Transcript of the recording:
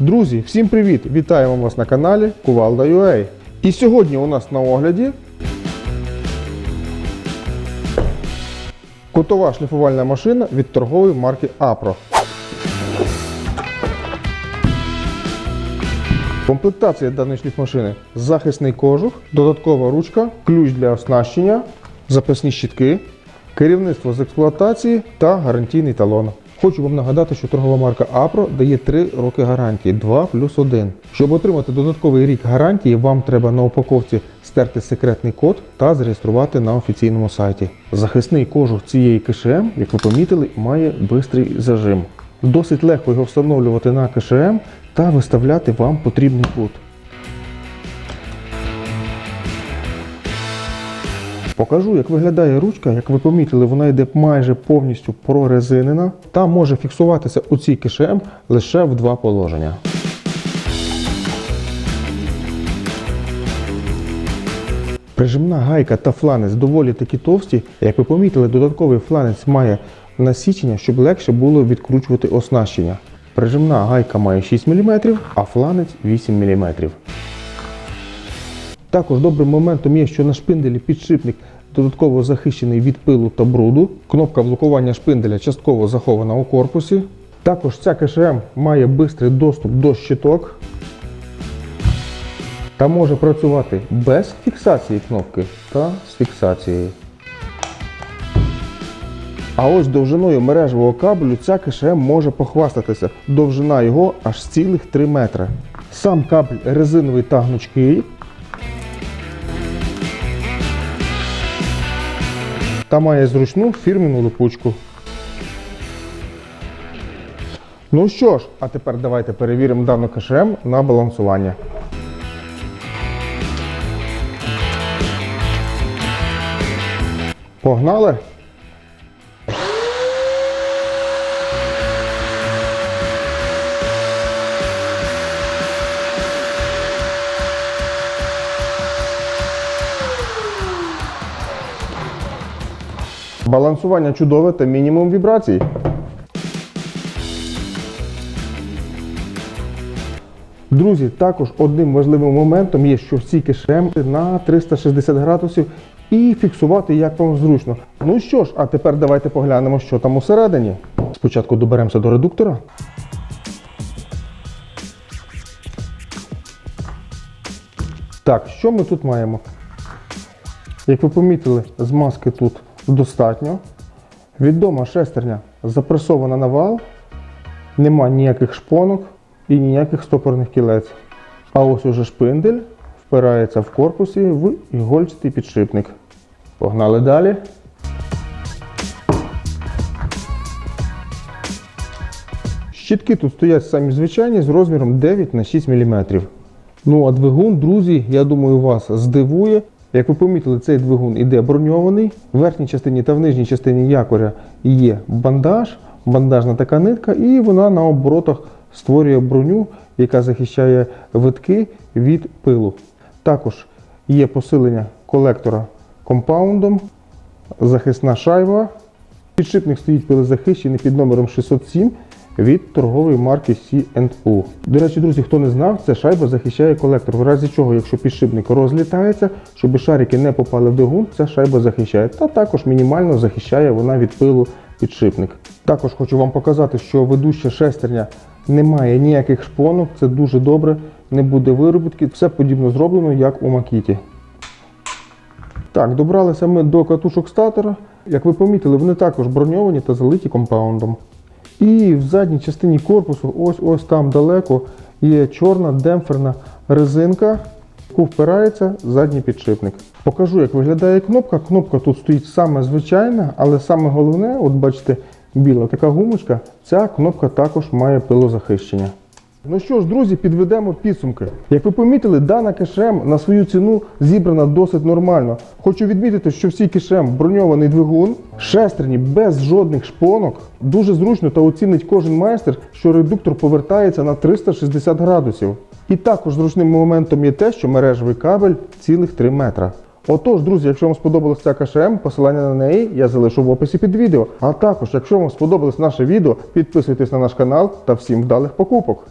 Друзі, всім привіт! Вітаємо вас на каналі Кувалда.ua. І сьогодні у нас на огляді кутова шліфувальна машина від торгової марки Apro. Комплектація даної шліфмашини захисний кожух, додаткова ручка, ключ для оснащення, запасні щітки, керівництво з експлуатації та гарантійний талон. Хочу вам нагадати, що торгова марка Apro дає 3 роки гарантії 2 плюс 1. Щоб отримати додатковий рік гарантії, вам треба на упаковці стерти секретний код та зареєструвати на офіційному сайті. Захисний кожух цієї КШМ, як ви помітили, має бистрий зажим. Досить легко його встановлювати на КШМ та виставляти вам потрібний кут. Покажу, як виглядає ручка. Як ви помітили, вона йде майже повністю прорезинена та може фіксуватися у цій КШМ лише в два положення. Прижимна гайка та фланець доволі такі товсті. Як ви помітили, додатковий фланець має насічення, щоб легше було відкручувати оснащення. Прижимна гайка має 6 мм, а фланець 8 мм. Також добрим моментом є, що на шпинделі підшипник додатково захищений від пилу та бруду. Кнопка блокування шпинделя частково захована у корпусі. Також ця КШМ має швидкий доступ до щиток та може працювати без фіксації кнопки та з фіксацією. А ось довжиною мережевого кабелю ця КШМ може похвастатися. Довжина його аж цілих 3 метри. Сам кабель резиновий та гнучкий. Та має зручну фірменну липучку. Ну що ж, а тепер давайте перевіримо дану КШМ на балансування. Погнали! Балансування чудове та мінімум вібрацій. Друзі, також одним важливим моментом є, що всі кишем на 360 градусів і фіксувати як вам зручно. Ну що ж, а тепер давайте поглянемо, що там усередині. Спочатку доберемося до редуктора. Так, що ми тут маємо? Як ви помітили, змазки тут достатньо. Відома шестерня запресована на вал, нема ніяких шпонок і ніяких стопорних кілець. А ось уже шпиндель впирається в корпусі в ігольчатий підшипник. Погнали далі. Щітки тут стоять самі звичайні з розміром 9 на 6 мм. Ну а двигун, друзі, я думаю, вас здивує. Як ви помітили, цей двигун іде броньований. В верхній частині та в нижній частині якоря є бандаж, бандажна така нитка, і вона на оборотах створює броню, яка захищає витки від пилу. Також є посилення колектора компаундом, захисна шайба. Підшипник стоїть пилозахищений під номером 607 від торгової марки C&U. До речі, друзі, хто не знав, ця шайба захищає колектор. В разі чого, якщо підшипник розлітається, щоб шарики не попали в двигун, ця шайба захищає. Та також мінімально захищає вона від пилу підшипник. Також хочу вам показати, що ведуща шестерня не має ніяких шпонок, це дуже добре, не буде виробітки. Все подібно зроблено, як у макіті. Так, добралися ми до катушок статора. Як ви помітили, вони також броньовані та залиті компаундом. І в задній частині корпусу, ось ось там далеко, є чорна демпферна резинка, яку впирається задній підшипник. Покажу, як виглядає кнопка. Кнопка тут стоїть саме звичайна, але саме головне, от бачите, біла така гумочка, ця кнопка також має пилозахищення. Ну що ж, друзі, підведемо підсумки. Як ви помітили, дана кешем на свою ціну зібрана досить нормально. Хочу відмітити, що всі кешем броньований двигун, шестерні без жодних шпонок. Дуже зручно та оцінить кожен майстер, що редуктор повертається на 360 градусів. І також зручним моментом є те, що мережевий кабель цілих 3 метра. Отож, друзі, якщо вам сподобалася ця КШМ, посилання на неї я залишу в описі під відео. А також, якщо вам сподобалось наше відео, підписуйтесь на наш канал та всім вдалих покупок.